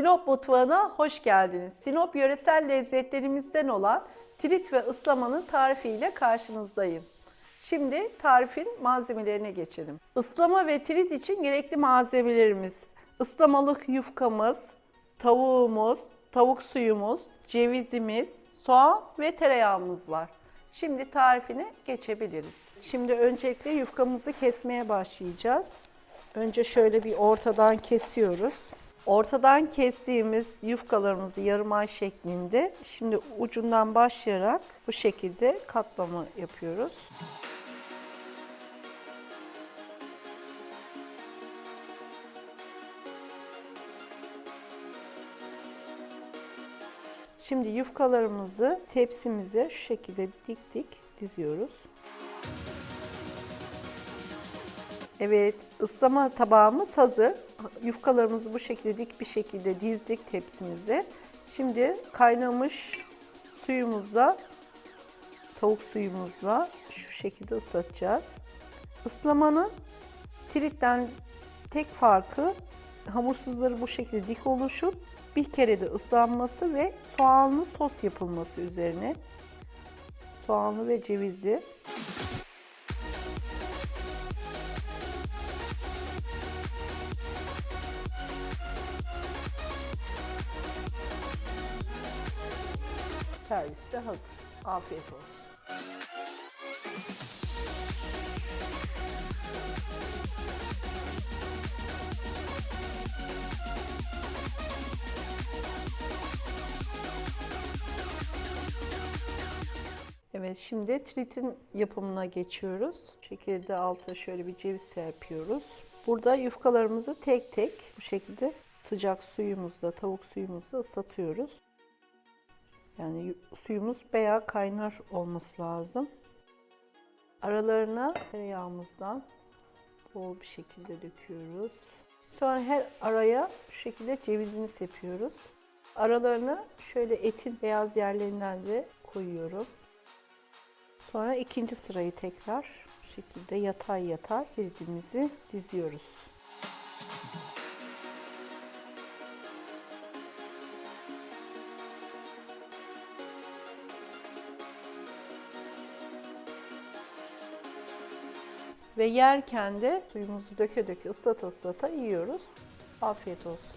Sinop mutfağına hoş geldiniz. Sinop yöresel lezzetlerimizden olan trit ve ıslamanın tarifiyle karşınızdayım. Şimdi tarifin malzemelerine geçelim. Islama ve trit için gerekli malzemelerimiz ıslamalık yufkamız, tavuğumuz, tavuk suyumuz, cevizimiz, soğan ve tereyağımız var. Şimdi tarifine geçebiliriz. Şimdi öncelikle yufkamızı kesmeye başlayacağız. Önce şöyle bir ortadan kesiyoruz. Ortadan kestiğimiz yufkalarımızı yarım ay şeklinde şimdi ucundan başlayarak bu şekilde katlama yapıyoruz. Şimdi yufkalarımızı tepsimize şu şekilde dik dik diziyoruz. Evet, ıslama tabağımız hazır. Yufkalarımızı bu şekilde dik bir şekilde dizdik tepsimize. Şimdi kaynamış suyumuzla, tavuk suyumuzla şu şekilde ıslatacağız. Islamanın tritten tek farkı hamursuzları bu şekilde dik oluşup bir kere de ıslanması ve soğanlı sos yapılması üzerine. Soğanlı ve cevizli. Servis de hazır. Afiyet olsun. Evet şimdi tritin yapımına geçiyoruz. Bu şekilde altına şöyle bir ceviz serpiyoruz. Burada yufkalarımızı tek tek bu şekilde sıcak suyumuzla, tavuk suyumuzla ıslatıyoruz. Yani yu- suyumuz bayağı kaynar olması lazım. Aralarına tereyağımızdan bol bir şekilde döküyoruz. Sonra her araya şu şekilde cevizini sepiyoruz. Aralarına şöyle etin beyaz yerlerinden de koyuyorum. Sonra ikinci sırayı tekrar bu şekilde yatay yatay birbirimizi diziyoruz. Ve yerken de suyumuzu döke döke ıslata ıslata yiyoruz. Afiyet olsun.